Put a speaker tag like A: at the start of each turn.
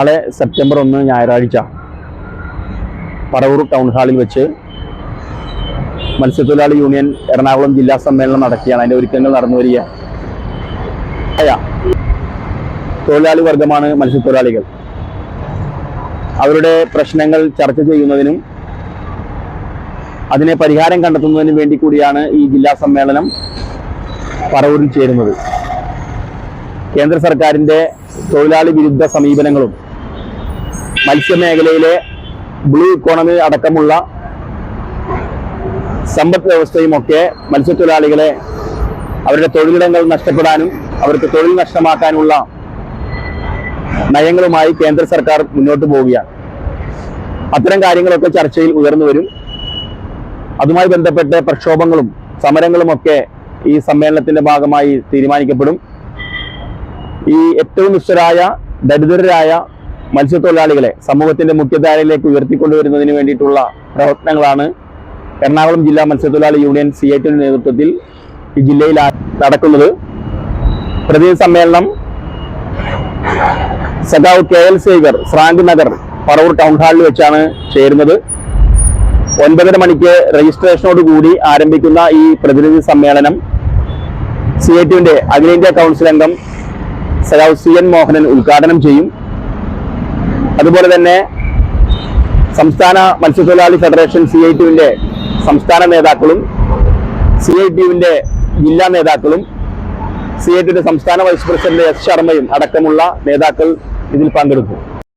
A: നാളെ സെപ്റ്റംബർ ഒന്ന് ഞായറാഴ്ച. പറവൂർ ടൗൺ ഹാളിൽ വെച്ച് മത്സ്യത്തൊഴിലാളി യൂണിയൻ എറണാകുളം ജില്ലാ സമ്മേളനം നടക്കുകയാണ്. അതിന്റെ ഒരുക്കങ്ങൾ നടന്നു വരിക തൊഴിലാളി വർഗമാണ് മത്സ്യത്തൊഴിലാളികൾ. അവരുടെ പ്രശ്നങ്ങൾ ചർച്ച ചെയ്യുന്നതിനും അതിനെ പരിഹാരം കണ്ടെത്തുന്നതിനും വേണ്ടി കൂടിയാണ് ഈ ജില്ലാ സമ്മേളനം പറവൂരിൽ ചേരുന്നത്. കേന്ദ്ര സർക്കാരിന്റെ തൊഴിലാളി വിരുദ്ധ സമീപനങ്ങളും മത്സ്യമേഖലയിലെ ബ്ലൂ ഇക്കോണമി അടക്കമുള്ള സമ്പദ് വ്യവസ്ഥയും ഒക്കെ മത്സ്യത്തൊഴിലാളികളെ അവരുടെ തൊഴിലിടങ്ങൾ നഷ്ടപ്പെടാനും അവർക്ക് തൊഴിൽ നഷ്ടമാക്കാനുള്ള നയങ്ങളുമായി കേന്ദ്ര സർക്കാർ മുന്നോട്ട് പോവുകയാണ്. അത്തരം കാര്യങ്ങളൊക്കെ ചർച്ചയിൽ ഉയർന്നു വരും. അതുമായി ബന്ധപ്പെട്ട് പ്രക്ഷോഭങ്ങളും സമരങ്ങളുമൊക്കെ ഈ സമ്മേളനത്തിന്റെ ഭാഗമായി തീരുമാനിക്കപ്പെടും. ഈ ഏറ്റവും നിശ്ചരായ ദരിദ്രരായ മത്സ്യത്തൊഴിലാളികളെ സമൂഹത്തിന്റെ മുഖ്യധാരയിലേക്ക് ഉയർത്തിക്കൊണ്ടുവരുന്നതിന് വേണ്ടിയിട്ടുള്ള പ്രവർത്തനങ്ങളാണ് എറണാകുളം ജില്ലാ മത്സ്യത്തൊഴിലാളി യൂണിയൻ സി ഐ ടിയുടെ നേതൃത്വത്തിൽ ഈ ജില്ലയിൽ നടക്കുന്നത്. പ്രതിനിധി സമ്മേളനം സഖാവ് കെ എൽ സേവർ ഫ്രാങ്ക് നഗർ പറവൂർ ടൗൺ ഹാളിൽ വെച്ചാണ് ചേരുന്നത്. ഒൻപതര മണിക്ക് രജിസ്ട്രേഷനോട് കൂടി ആരംഭിക്കുന്ന ഈ പ്രതിനിധി സമ്മേളനം സി ഐ ടിയുടെ അഖിലേന്ത്യാ കൗൺസിൽ അംഗം സഖാവ് സി എൻ മോഹനൻ ഉദ്ഘാടനം ചെയ്യും. അതുപോലെ തന്നെ സംസ്ഥാന മത്സ്യത്തൊഴിലാളി ഫെഡറേഷൻ സി ഐ ടിയുവിന്റെ സംസ്ഥാന നേതാക്കളും സി ഐ ടിയുവിന്റെ ജില്ലാ നേതാക്കളും സി ഐ ടിയുടെ സംസ്ഥാന വൈസ് പ്രസിഡന്റ് എസ് ശർമ്മയും അടക്കമുള്ള നേതാക്കൾ ഇതിൽ പങ്കെടുക്കും.